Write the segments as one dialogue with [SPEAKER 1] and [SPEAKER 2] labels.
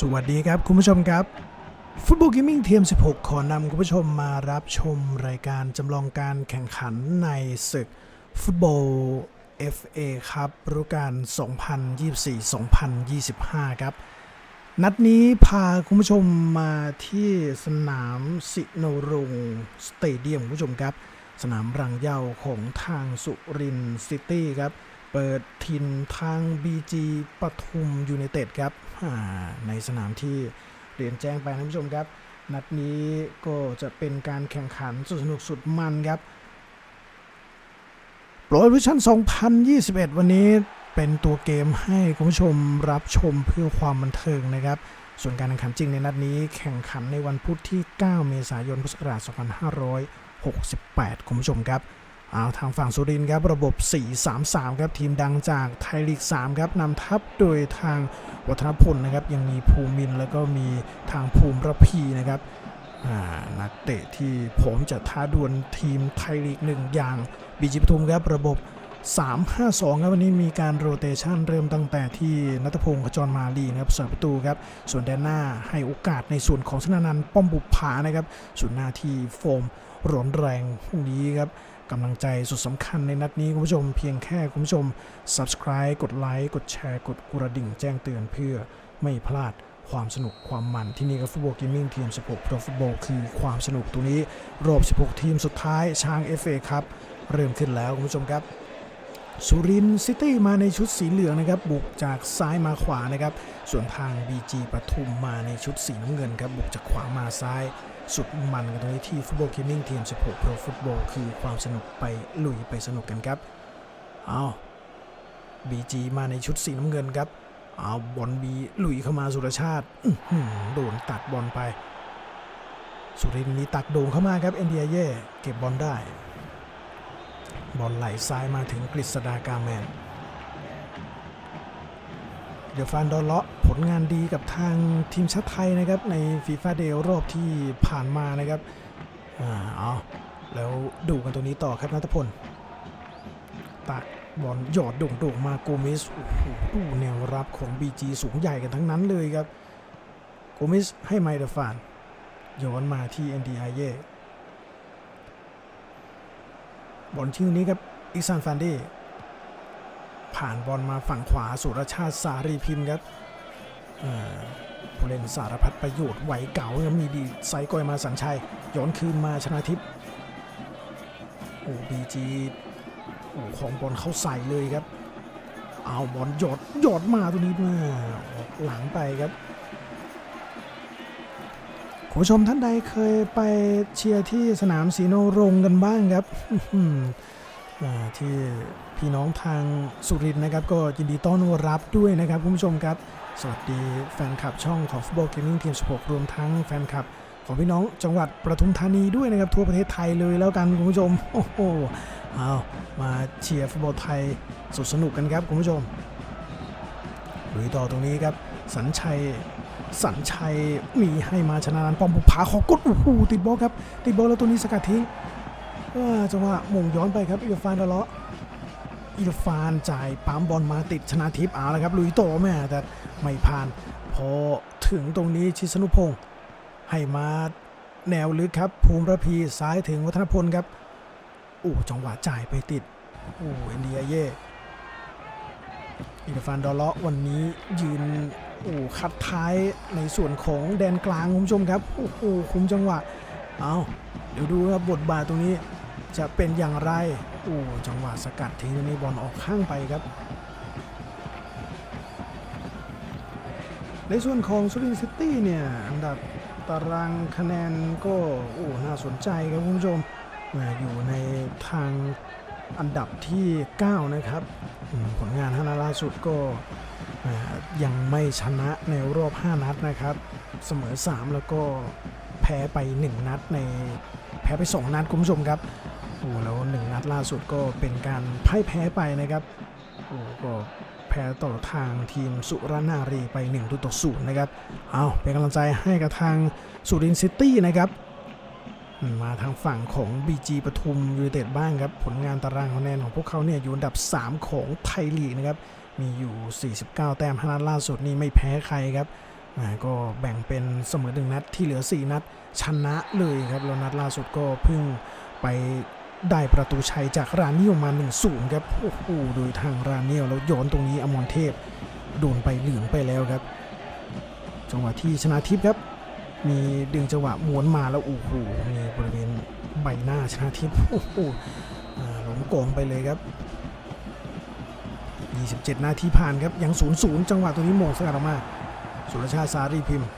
[SPEAKER 1] สวัสดีครับ คุณผู้ชมครับ ฟุตบอล a ก i มิ่งเทียม 16 ขอนำคุณผู้ชมมารับชมรายการจำลองการแข่งขันในศึกฟุตบอล FA ครับฤดูกาล 2024-2025 ครับ นัดนี้พาคุณผู้ชมมาที่สนามสิโนรงสเตเดียมคุณผู้ชมครับ สนามรังเย้าของทางสุรินทร์ซิตี้ครับ เปิดทินทาง BG ปทุมยูไนเต็ดครับในสนามที่เรียนแจ้งไปนะคุณผู้ชมครับ นัดนี้ก็จะเป็นการแข่งขันสุดสนุกสุดมันครับโปรวิชั่น 2021 วันนี้เป็นตัวเกมให้คุณผู้ชมรับชมเพื่อความบันเทิงนะครับ ส่วนการแข่งขันจริงในนัดนี้แข่งขันในวันพุธที่ 9 เมษายน พุทธศักราช 2568 คุณผู้ชมครับ เอาทางฝั่งสุรินครับระบบ 4-3-3 ครับทีมดังจากไทยลีก 3 ครับนำทัพโดยทางวัฒนพลนะครับยังมีภูมินแล้วก็มีทางภูมิระพีนะครับนักเตะที่ผมจะท้าดวลทีมไทยลีกหนึ่งอย่างบีจีปทุมครับระบบ 3-5-2 ครับวันนี้มีการโรเตชันเริ่มตั้งแต่ที่นัทพงศ์ขจรมาลีนะครับเสาประตูครับ ส่วนแดนหน้าให้โอกาสในส่วนของชนานันท์ป้อมบุปผานะครับส่วนหน้าที่โฟมร้อนแรงพรุ่งนี้ครับ กำลังใจสุดสำคัญในนัดนี้คุณผู้ชมเพียงแค่คุณผู้ชม subscribe กดไลค์กดแชร์กดกระดิ่งแจ้งเตือนเพื่อไม่พลาดความสนุกความมันที่นี่ก็ฟุตบอลเกมมิ่งทีม 16 Pro Football คือความสนุกตัวนี้รอบ 16 ทีมสุดท้ายช้าง FA ครับเริ่มขึ้นแล้วคุณผู้ชมครับสุรินทร์ซิตี้มาในชุดสีเหลืองนะครับ บุกจากซ้ายมาขวานะครับ ส่วนทาง BG ปทุมมาในชุดสีน้ำเงินครับ บุกจากขวามาซ้าย สุดมันกันตรงนี้ที่ฟุตบอลเกมมิ่งทีม 16 Pro Football คือความสนุกไปลุยไปสนุกกันครับเอา BG มาในชุดสีน้ำเงินครับเอาบอลบีลุยเข้ามาสุรชาติโดนตัดบอลไป สุรินทร์มีตักโด่งเข้ามาครับเอ็นดียเย่เก็บบอลได้ บอลไหลซ้ายมาถึงกฤษดากาแมนเดฟานดอลเลาะ ลงานดีกับทางทีมชาติไทยนะครับในฟีฟ่าเดลรอบที่ผ่านมานะครับอ่าเอาแล้วดูกันตรงนี้ต่อครับนัทพลตักบอลหยอดโด่งๆมาโกเมสโอ้โหดูแนวรับของ BG สูงใหญ่กันทั้งนั้นเลยครับโกเมสให้ไมเดฟานย้อนมาที่ NDI เย่บอลชิ้นนี้ครับอิซานฟานเดผ่านบอลมาฝั่งขวาสุรชาติสารีพิมพ์ครับ ผู้เล่นสารพัดประโยชน์ไหวเก่าครับมีดีไซด์กอยมาสัญชัยย้อนคืนมาชนะทิพย์โอ้บีจีโอ้ของบอลเข้าใส่เลยครับ เอาบอลหยอดหยอดมาตัวนี้มาออกหลังไปครับคุณผู้ชมท่านใดเคยไปเชียร์ที่สนามสีโนรงกันบ้างครับ ที่พี่น้องทางสุรินทร์นะครับ ก็ยินดีต้อนรับด้วยนะครับคุณผู้ชมครับ สวัสดีแฟนคลับช่องของฟุตบอลเกมมิ่งทีม16 รวมทั้งแฟนคลับของพี่น้องจังหวัดประทุมธานีด้วยนะครับ ทั่วประเทศไทยเลยแล้วกันคุณผู้ชม โอ้โหเอามาเชียร์ฟุตบอลไทยสุดสนุกกันครับคุณผู้ชมลุยต่อตรงนี้ครับ สัญชัยสัญชัยมีให้มาชนะนันป้อมบุปผาขอกดโอ้โหติดบอลครับ ติดบอลแล้วตัวนี้สกัดทิ้ง จังหวะหม่งย้อนไปครับอิรฟานดะเลาะอิรฟานจ่ายปั๊มบอลมาติดชนะทิพย์เอาละครับลุยต่อแม่แต่ไม่ผ่าน พอถึงตรงนี้ชิสนุพงศ์ให้มาแนวลึกครับ ภูมิระพีซ้ายถึงวัฒนพลครับโอ้จังหวะจ่ายไปติดโอ้เอ็นดีเย่อิรฟานดอลเลาะวันนี้ยืนโอ้คัดท้ายในส่วนของแดนกลางคุณผู้ชมครับโอ้โหคุมจังหวะเอาเดี๋ยวดูครับบทบาทตรงนี้ จะเป็นอย่างไร โอ้จังหวะสกัดทิ้งตรงนี้บอลออกข้างไปครับ ในส่วนของสุรินทร์ซิตี้เนี่ยอันดับตารางคะแนนก็โอ้น่าสนใจครับคุณผู้ชมอยู่ในทางอันดับที่ 9 นะครับ ผลงาน5นัดล่าสุดก็ยังไม่ชนะในรอบ 5 นัดนะครับ เสมอ 3 แล้วก็แพ้ไป 1 นัดในแพ้ไป 2 นัดคุณผู้ชมครับ โอ้แล้ว1นัดล่าสุดก็เป็นการพ่ายแพ้ไปนะครับโอ้ก็แพ้ต่อทางทีมสุรนารีไป1ตัวต่อศูนย์นะครับ เอาเป็นกำลังใจให้กับทางสุรินทร์ซิตี้นะครับ มาทางฝั่งของ BG ปทุมยูไนเต็ดบ้างครับ ผลงานตารางคะแนนของพวกเขาเนี่ยอยู่อันดับ 3 ของไทยลีกนะครับ มีอยู่ 49 แต้ม5นัดล่าสุดนี่ไม่แพ้ใครครับ ก็แบ่งเป็นเสมอหนึ่งนัดที่เหลือ 4 นัดชนะเลยครับ แล้วนัดล่าสุดก็เพิ่งไป ได้ประตูชัยจากราเนียลมา1-0ครับโอ้โหโดยทางราเนียลแล้วย้อนตรงนี้อมรเทพโดนไปเหลืองไปแล้วครับ จังหวะที่ชนะทิพย์ครับ มีดึงจังหวะม้วนมาแล้วโอ้โหมีบริเวณใบหน้าชนะทิพย์โอ้โหหลงโกงไปเลยครับ 27 นาทีผ่านครับยัง0-0จังหวะตัวนี้โมงสกัดออกมา สุรชาติสารีพิมพ์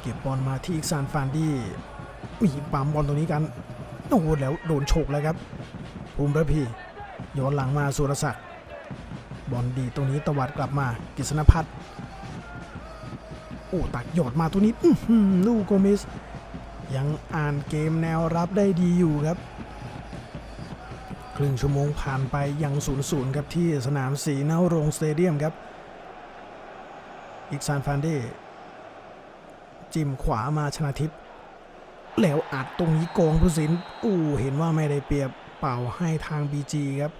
[SPEAKER 1] เก็บบอลมาที่อีกซานฟานดี้มีปั๊มบอลตรงนี้กัน โอ้โหแล้วโดนฉกแล้วครับภูมิระพีย้อนหลังมาสุรศักดิ์บอลดีตรงนี้ตวัดกลับมากิษณพัฒน์โอ้ตักหยอดมาตัวนี้ลูกโกเมสยังอ่านเกมแนวรับได้ดีอยู่ครับ ครึ่งชั่วโมงผ่านไปยัง0ูนย์ครับที่สนามสีนาวรงสเตเดียมครับอีกซานฟานเดจิ้มขวามาชนะทิพย์ แล้วอัดตรงนี้กองผู้สินอู้เห็นว่าไม่ได้เปรียบเป่าให้ทาง BG ครับ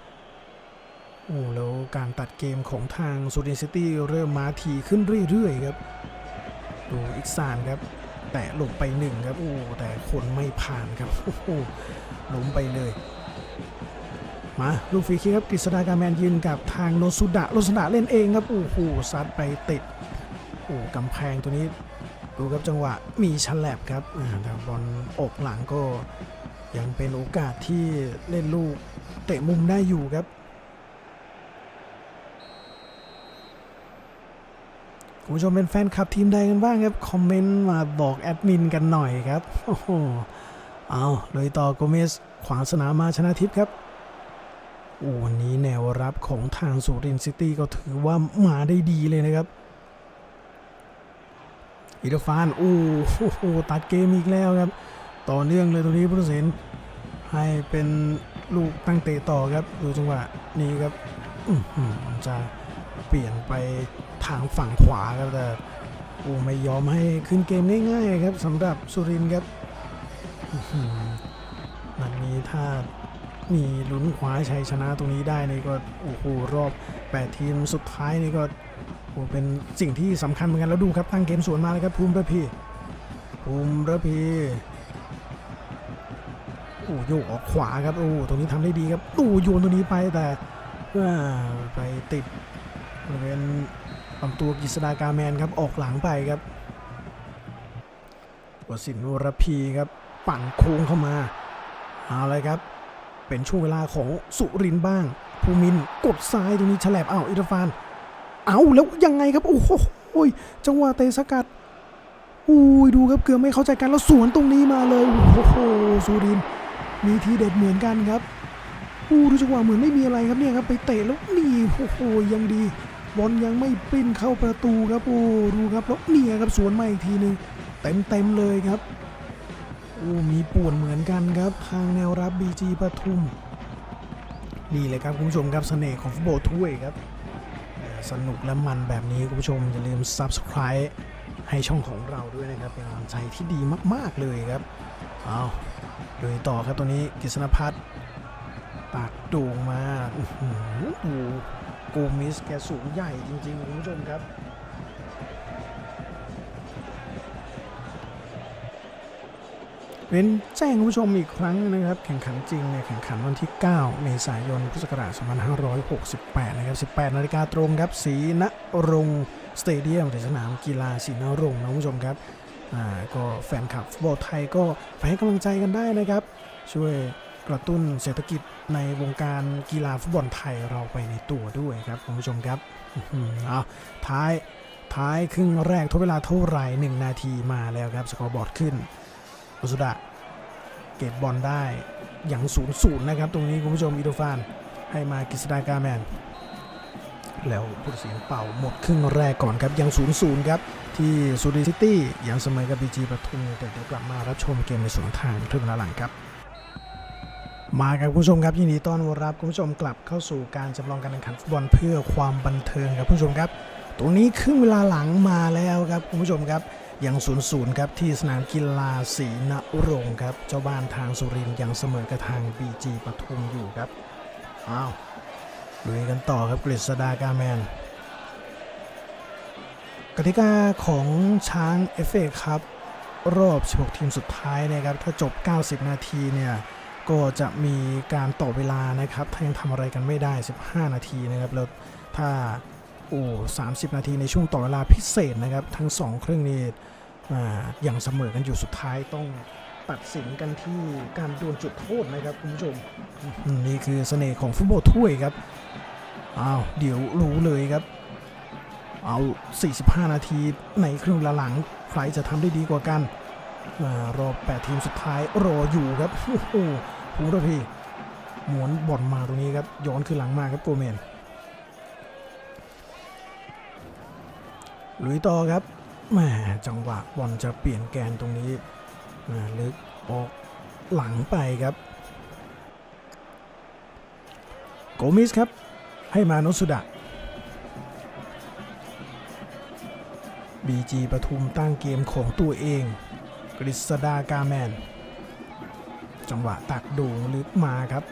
[SPEAKER 1] โอ้แล้วการตัดเกมของทางซูดินซิตี้เริ่มมาทีขึ้นเรื่อยๆครับดูอีกซานครับ แตะลงไปหนึ่งครับโอ้แต่คนไม่ผ่านครับโอ้โหล้มไปเลย มาลูกฟรีคิกครับกฤษฎาการแมนยืนกับทางโนสุดะโนสุดะเล่นเองครับโอ้โหซัดไปติดโอ้กำแพงตัวนี้ ดูครับจังหวะมีฉลับครับอ่าแต่บอลอกหลังก็ยังเป็นโอกาสที่เล่นลูกเตะมุมได้อยู่ครับคุณผู้ชมเป็นแฟนคลับทีมใดกันบ้างครับ คอมเมนต์มาบอกแอดมินกันหน่อยครับโอ้โหเอาเลยต่อโกเมสขวางสนามมาชนะทิพย์ครับโอ้วันนี้แนวรับของทางสุรินทร์ซิตี้ก็ถือว่ามาได้ดีเลยนะครับ อิรฟานโอ้โหตัดเกมอีกแล้วครับ ต่อเนื่องเลยตรงนี้ผู้ตัดสินให้เป็นลูกตั้งเตะต่อครับ ดูจังหวะนี้ครับอื้อหือจะเปลี่ยนไปทางฝั่งขวาครับแต่โอ้ไม่ยอมให้ขึ้นเกมง่ายๆครับสำหรับสุรินครับนัดนี้ถ้ามีลุ้นคว้าชัยชนะตรงนี้ได้นี่ก็โอ้โหรอบ 8 ทีมสุดท้ายนี่ก็ โอ้เป็นสิ่งที่สำคัญเหมือนกันแล้วดูครับตั้งเกมสวนมาเลยครับภูมิระพีภูมิระพีโอ้โยกออกขวาครับโอ้ตรงนี้ทำได้ดีครับโอ้โยนตรงนี้ไปแต่ไปติดบริเวณลำตัวกิษดากาแมนครับออกหลังไปครับวสินวรพีครับปั่นโค้งเข้ามาเอาเลยครับ เป็นช่วงเวลาของสุรินบ้าง ภูมินกดซ้ายตรงนี้ฉลบอ้าวอิรฟาน เอาแล้วยังไงครับ โอ้โหจังหวะเตะสกัดอุ้ยดูครับเกือบไม่เข้าใจกันแล้วสวนตรงนี้มาเลยโอ้โหสุรินมีทีเด็ดเหมือนกันครับอู้ดูจังหวะเหมือนไม่มีอะไรครับเนี่ยครับไปเตะแล้วนี่โอ้โหยังดีบอลยังไม่ปิ้นเข้าประตูครับโอ้ดูครับแล้วเนี่ยครับสวนมาอีกทีหนึงเต็มเต็มเลยครับโอ้มีป่วนเหมือนกันครับทางแนวรับบีจีปทุมนี่เลยครับคุณผู้ชมครับเสน่ห์ของฟุตบอลถ้วยครับ สนุกและมันแบบนี้คุณผู้ชม อย่าลืม Subscribe ให้ช่องของเราด้วยนะครับ เป็นกำลังใจที่ดีมาก ๆ เลยครับเอาโดยต่อครับตัวนี้กฤษณพัฒน์ปากโด่งมาอื้อหือโอ้โกมิสแกสูงใหญ่จริง ๆ คุณผู้ชมครับ เว้นแจ้งคุณผู้ชมอีกครั้งนะครับ แข่งขันจริงเนี่ยแข่งขันวันที่ 9 เมษายน พุทธศักราช 2568 นะครับ 18 นาฬิกาตรงครับสีนรงสเตเดียมหรือสนามกีฬาสีนรงนะคุณผู้ชมครับอ่าก็แฟนคลับฟุตบอลไทยก็ไปให้กำลังใจกันได้นะครับ ช่วยกระตุ้นเศรษฐกิจในวงการกีฬาฟุตบอลไทยเราไปในตัวด้วยครับคุณผู้ชมครับอื้อหือเอาท้ายท้ายครึ่งแรกทดเวลาเท่าไหร่1นาทีมาแล้วครับสกอร์บอร์ดขึ้น อุสุดะเก็บบอลได้อย่างศูนย์ศูนย์นะครับ ตรงนี้คุณผู้ชมอิโดฟานให้มากฤษดากาแมน แล้วผู้ตัดสินเป่าหมดครึ่งแรกก่อนครับ ยังศูนย์ศูนย์ครับ ที่ซูริซิตี้ยังเสมอกับบีจีปทุมแต่เดี๋ยวกลับมารับชมเกมในสวนทางครึ่งเวลาหลังครับมาครับคุณผู้ชมครับยินดีต้อนรับคุณผู้ชมกลับเข้าสู่การจำลองการแข่งขันฟุตบอลเพื่อความบันเทิงครับคุณผู้ชมครับ ตรงนี้ครึ่งเวลาหลังมาแล้วครับคุณผู้ชมครับ ยังศูนย์ศูนย์ครับที่สนามกีฬาศรีนรงค์ครับเจ้าบ้านทางสุรินยังเสมอกับทางบีจีปทุมอยู่ครับอ้าวลุยกันต่อครับกฤษดากาแมนกติกาของช้างเอฟเอครับรอบ 16 ทีมสุดท้ายนะครับถ้าจบ 90 นาทีเนี่ยก็จะมีการต่อเวลานะครับ ถ้ายังทำอะไรกันไม่ได้ 15 นาทีนะครับ แล้วถ้าโอ้30 นาทีในช่วงต่อเวลาพิเศษนะครับ ทั้ง2เครื่องนี้ อย่างเสมอกันอยู่สุดท้ายต้องตัดสินกันที่การดวลจุดโทษนะครับคุณผู้ชม นี่คือเสน่ห์ของฟุตบอลถ้วยครับอ้าวเดี๋ยวรู้เลยครับ เอา 45 นาทีในครึ่งหลัง ใครจะทำได้ดีกว่ากันรอบ8ทีมสุดท้ายรออยู่ครับโอ้โหภูระพีหมวนบอลมาตรงนี้ครับ ย้อนขึ้นหลังมาครับโกเมนลุยต่อครับ แหมจังหวะบอลจะเปลี่ยนแกนตรงนี้มาลึกออกหลังไปครับ โกมิสครับ ให้มาโนสุดะบีจีปทุมตั้งเกมของตัวเอง กฤษดากาแมน จังหวะตักโด่งลึกมาครับ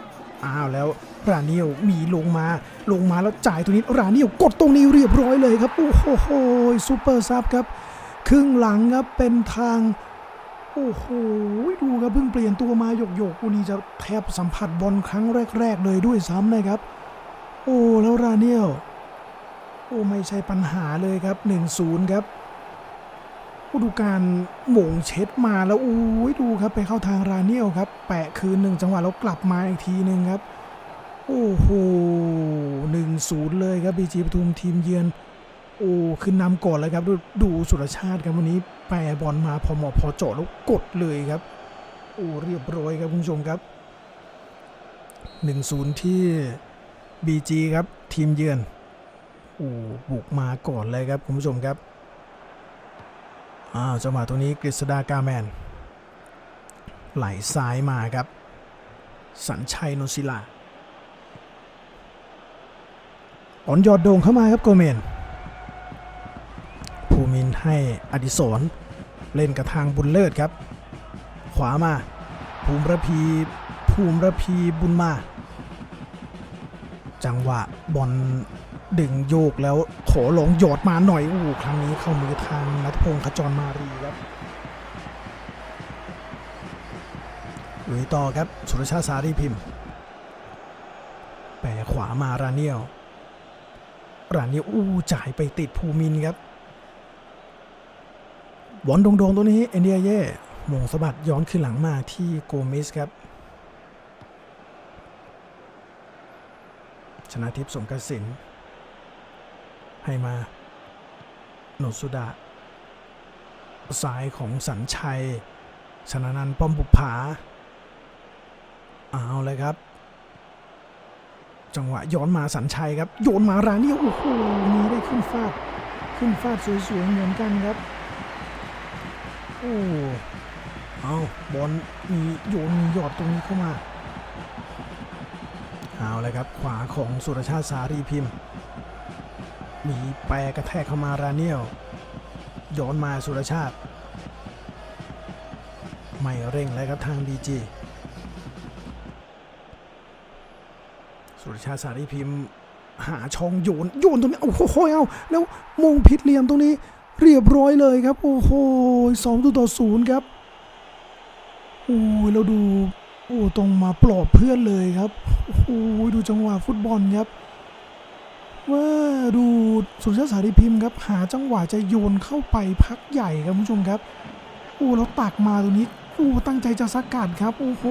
[SPEAKER 1] อ้าวแล้วราเนียวมีลงมาลงมาแล้วจ่ายตรงนี้ราเนียวกดตรงนี้เรียบร้อยเลยครับ โอ้โหซูเปอร์ซับครับ ครึ่งหลังครับเป็นทาง โอ้โหดูครับเพิ่งเปลี่ยนตัวมาหยกหยกๆกูนี่จะแทบสัมผัสบอลครั้งแรก ๆ เลยด้วยซ้ำนะครับ โอ้แล้วราเนียวโอ้ไม่ใช่ปัญหาเลยครับ 1-0 ครับผู้ดูการหม่งเช็ดมาแล้วอู้ยดูครับไปเข้าทางราเนียลครับ แปะคืนหนึ่งจังหวะแล้วกลับมาอีกทีหนึ่งครับ โอ้โหหนึ่งศูนย์เลยครับบีจีปทุมทีมเยือน โอ้ขึ้นนำก่อนแล้วครับ ดูสุรชาติครับวันนี้แปรบอลมาพอเหมาะพอเจาะแล้วกดเลยครับโอ้เรียบร้อยครับคุณผู้ชมครับ1-0ที่ BG ครับทีมเยือนโอ้บุกมาก่อนเลยครับคุณผู้ชมครับอ้าวจังหวะตรงนี้กฤษดากาแมน ไหลซ้ายมาครับ สัญชัยนนศิลาอ่อนยอดโด่งเข้ามาครับโกเมน ให้อดิศรเล่นกับทางบุญเลิศครับ ขวามา ภูมิระพีภูมิระพีบุญมา จังหวะบอลดึงโยกแล้วโถลงหยอดมาหน่อยอู้ครั้งนี้เข้ามือทางนัทพงศ์ขจรมารีครับลุยต่อครับ สุรชาติสารีพิมพ์แปะขวามาราเนียวราเนียวอู้จ่ายไปติดภูมินครับ บอลโด่งๆตัวนี้เอ็นเดียเย่หมงสะบัดย้อนขึ้นหลังมาที่โกมิสครับ ชนะทิพย์สงกระสิน ให้มาโนสุดะสายของสัญชัย ชนะนันป้อมบุปผา เอาเลยครับ จังหวะย้อนมาสัญชัยครับ โยนมารานี่โอ้โหมีได้ขึ้นฟาด ขึ้นฟาดสวยๆเหมือนกันครับ โอ้เอาบอลมีโยนมีหยอดตรงนี้เข้ามา เอาเลยครับ ขวาของสุรชาติสารีพิมพ์ มีแปรกระแทกเข้ามาราเนียลย้อนมาสุรชาติ ไม่เร่งเลยครับทางบีจีสุรชาติสารีพิมพ์ หาช่องโยนโยนตรงนี้ โอ้โหเอาแล้วมงผิดเหลี่ยมตรงนี้ เรียบร้อยเลยครับ โอ้โหสองตัวต่อศูนย์ครับโอ้ยเราดูโอ้ตรงมาปลอบเพื่อนเลยครับโอ้โหดูจังหวะฟุตบอลครับว่าดูสุรชาติสารีพิมพ์ครับ หาจังหวะจะโยนเข้าไปพักใหญ่ครับคุณผู้ชมครับโอ้แล้วตักมาตรงนี้โอ้ตั้งใจจะสกัดครับ โอ้โห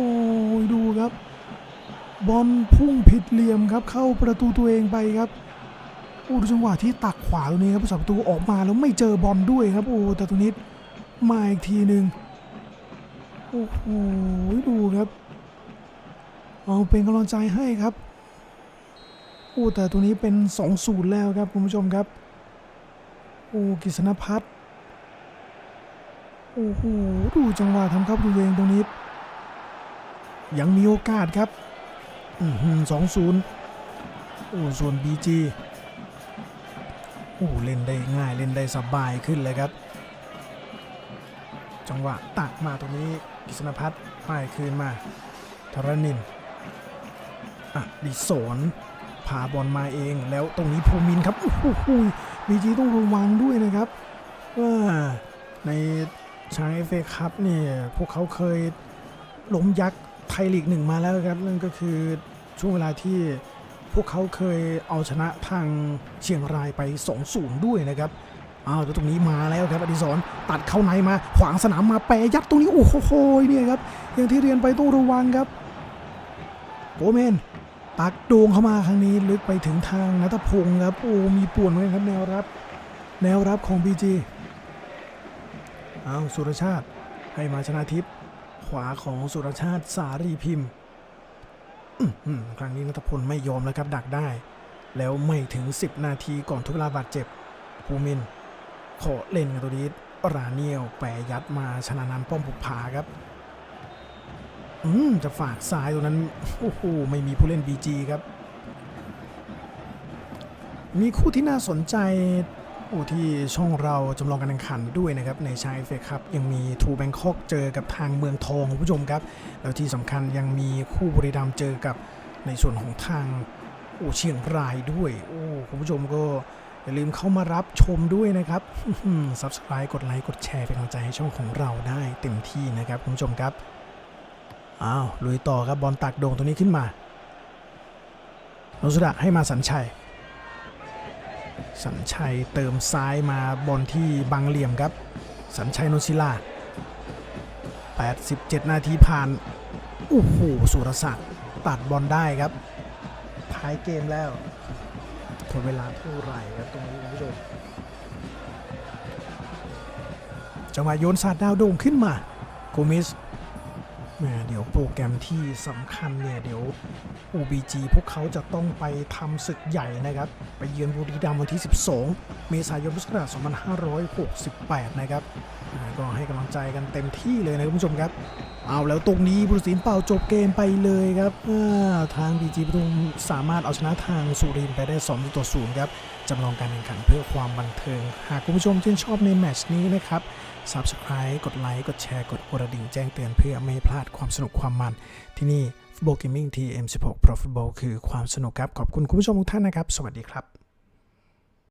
[SPEAKER 1] ดูครับ บอลพุ่งผิดเหลี่ยมครับ เข้าประตูตัวเองไปครับ อ้ดูจังหวะที่ตักขวาตรงนี้ครับผู้สาประตูออกมาแล้วไม่เจอบอลด้วยครับโอ้แต่ตรงนี้มาอีกทีหนึ่งโอ้โหดูครับเอาเป็นกำลังใจให้ครับโอ้แต่ตัวนี้เป็น2อศูนย์แล้วครับคุณผู้ชมครับโอ้กิษณพัฒน์โอ้โหดูจังหวะทำครับตัวเองตรงนี้ ยังมีโอกาสครับสองศูนย์โอ้ส่วน BG โอ้เล่นได้ง่ายเล่นได้สบายขึ้นเลยครับ จังหวะตักมาตรงนี้กิษณพัฒน์ป้ายคืนมาธรณินอะดิโสนพาบอลมาเองแล้วตรงนี้ภูมินครับโอ้โหบีจีต้องระวังด้วยนะครับว่าในช้างเอฟเอคัพเนี่ยพวกเขาเคยล้มยักษ์ไทยลีกหนึ่งมาแล้วครับนั่นก็คือช่วงเวลาที่ พวกเขาเคยเอาชนะทางเชียงรายไป2-0ด้วยนะครับอ้าวแล้วตรงนี้มาแล้วครับอดิศรตัดเข้าในมา ขวางสนามมาแปรยัดตรงนี้โอ้โหเนี่ยครับอย่างที่เรียนไปต้องระวังครับโกเมนตักโดงเข้ามาครั้งนี้ลึกไปถึงทางนัทพงศ์ครับโอ้มีป่วนเหมือนกันครับแนวรับ แนวรับของ BG เอาสุรชาติให้มาชนะทิพย์ขวาของสุรชาติสารีพิมพ์ ครั้งนี้นัทพลไม่ยอมแล้วครับดักได้ แล้วไม่ถึง 10 นาทีก่อนทุกลาบาดเจ็บภูมินขอเล่นกับตัวนี้ราเนียวแปรยัดมาชนะนันป้อมผุผาครับ อืมจะฝากซ้ายตรงนั้นโอ้โหไม่มีผู้เล่น BG ครับ มีคู่ที่น่าสนใจ อ้ที่ช่องเราจำลองการแข่งขันด้วยนะครับ ในชายเฟคครับยังมีทูแบงคอกเจอกับทางเมืองทองคุณผู้ชมครับ แล้วที่สำคัญยังมีคู่บุรีรัมย์เจอกับในส่วนของทางโอ้เชียงรายด้วย โอ้คุณผู้ชมก็อย่าลืมเข้ามารับชมด้วยนะครับซับสไคร b ์กดไลค์กดแชร์เป็นกำลังใจให้ช่องของเราได้เต็มที่นะครับคุณผู้ชมครับอ้าวลุยต่อครับบอลตักโด่งตัวนี้ขึ้นมาโนสุดะให้มาสัญชัย สัญชัยเติมซ้ายมาบอลที่บังเหลี่ยมครับ สัญชัยโนศิลา 87 นาทีผ่าน โอ้โห สุรศักดิ์ตัดบอลได้ครับ ท้ายเกมแล้วทดเวลาเท่าไหร่ครับตรงนี้คุณผู้ชมจังหวะโยนสาดดาวโด่งขึ้นมาโกมิส แหมเดี๋ยวโปรแกรมที่สำคัญเนี่ยเดี๋ยว OBG พวกเขาจะต้องไปทำศึกใหญ่นะครับ ไปเยือนบุรีรัมย์วันที่ 12 เมษายนพุทธศักราช2568 นะครับก็ให้กำลังใจกันเต็มที่เลยนะคุณผู้ชมครับ เอาแล้วตรงนี้บุรศิลป์เป่าจบเกมไปเลยครับอ่าทาง BG ปทุมสามารถเอาชนะทางสุรินไปได้2ต่อ0ครับจำลองการแข่งขันเพื่อความบันเทิง หากคุณผู้ชมชื่นชอบในแมตช์นี้นะครับ Subscribe กดไลค์ กดแชร์ กดกระดิ่งแจ้งเตือนเพื่อไม่พลาดความสนุกความมัน ที่นี่ Football Gaming TM16 Pro Football คือความสนุกครับ ขอบคุณคุณผู้ชมทุกท่านนะครับ สวัสดีครับ